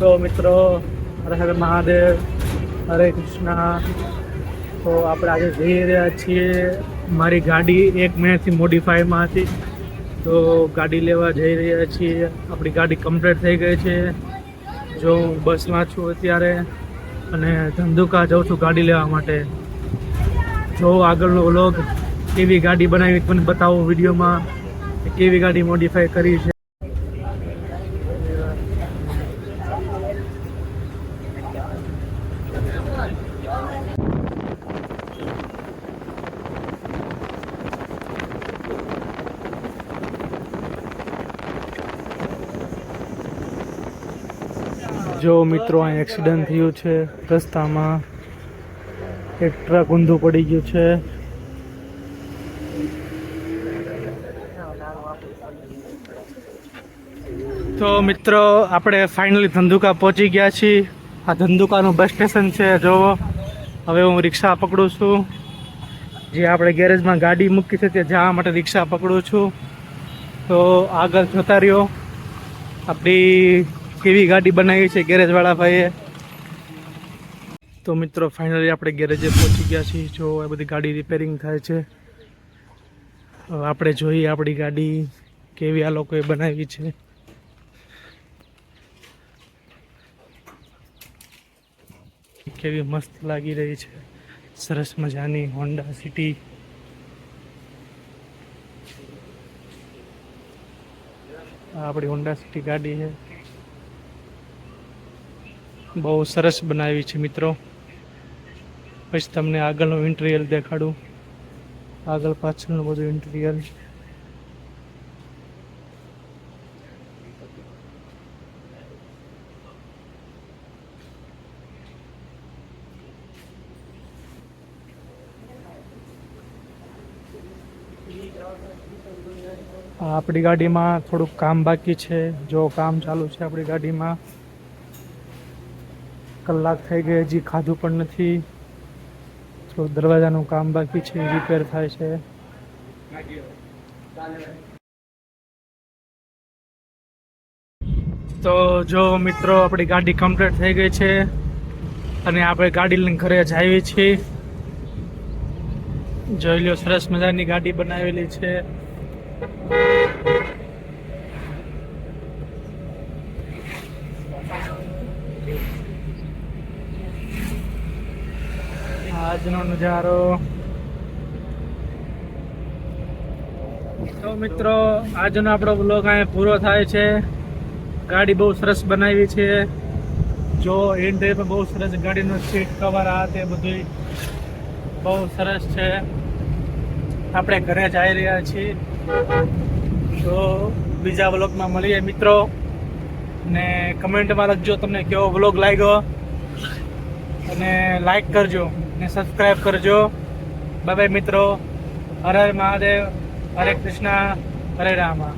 તો મિત્રો, હરે હરે મહાદેવ, હરે કૃષ્ણ. તો આપણે આજે જઈ રહ્યા છીએ મારી ગાડી એક મહિનાથી મોડિફાઈમાં હતી. તો ગાડી લેવા જઈ રહ્યા છીએ. આપણી ગાડી કમ્પ્લીટ થઈ ગઈ છે. જો હું બસમાં છું અત્યારે અને ધંધુકા જાઉં છું ગાડી લેવા માટે. જો આગળનો વ્લોગ કેવી ગાડી બનાવી, મને બતાવો વિડીયોમાં કેવી ગાડી મોડિફાઈ કરી છે. જો મિત્રો અહીં એક્સિડન્ટ થયું છે. રસ્તામાં એક ટ્રક ઊંધું પડી ગયું છે. તો મિત્રો, આપણે ફાઇનલી ધંધુકા પહોંચી ગયા છીએ. આ ધંધુકાનું બસ સ્ટેશન છે જો હવે હું રિક્ષા પકડું છું. જે આપણે ગેરેજમાં ગાડી મૂકી છે તે જવા માટે રિક્ષા પકડું છું. તો આગળ જતા રહ્યો. આપણી કેવી ગાડી બનાવી છે ગેરેજવાળા ભાઈએ. તો મિત્રો ફાઇનલી આપણે ગેરેજે પહોંચી ગયા છીએ. જો આ બધી ગાડી રિપેરિંગ થાય છે. આપણે જોઈએ આપણી ગાડી કેવી આ લોકોએ બનાવી છે. કેવી મસ્ત લાગી રહી છે. સરસ મજાની હોન્ડા સિટી. આપણી હોન્ડા સિટી ગાડી છે. બહુ સરસ બનાવી છે મિત્રો. પછી તમને આગળનું ઇન્ટિરિયર દેખાડું. આગળ પાછળનું બધું ઇન્ટિરિયર આપણી ગાડીમાં થોડુંક કામ બાકી છે. જો કામ ચાલુ છે આપણી ગાડીમાં. કલાક થઈ ગઈ, હજી ખાધું પણ નથી. થોડુંક દરવાજાનું કામ બાકી છે રિપેર થાય છે. તો જો મિત્રો, આપણી ગાડી કમ્પ્લીટ થઈ ગઈ છે. અને આપણે ગાડી લઈને ઘરે જઈએ છીએ. જોઈ લો, સરસ મજાની ગાડી બનાવેલી છે. આજનો નજારો. તો મિત્રો, આજનો આપણો બ્લોગ અહીંયા પૂરો થાય છે. ગાડી બહુ સરસ બનાવી છે. જો ઇન્ટિરિયર બહુ સરસ ગાડીનો સીટ કવર આ તે બધું બહુ સરસ છે. આપણે ઘરે જઈ રહ્યા છીએ. તો બીજા બ્લોગમાં મળીએ મિત્રો. ને કમેન્ટમાં લખજો તમને કેવો બ્લોગ લાગ્યો, અને લાઈક કરજો, ને સબસ્ક્રાઈબ કરજો. બાય મિત્રો. હરે મહાદેવ, હરે કૃષ્ણ, હરે રામા.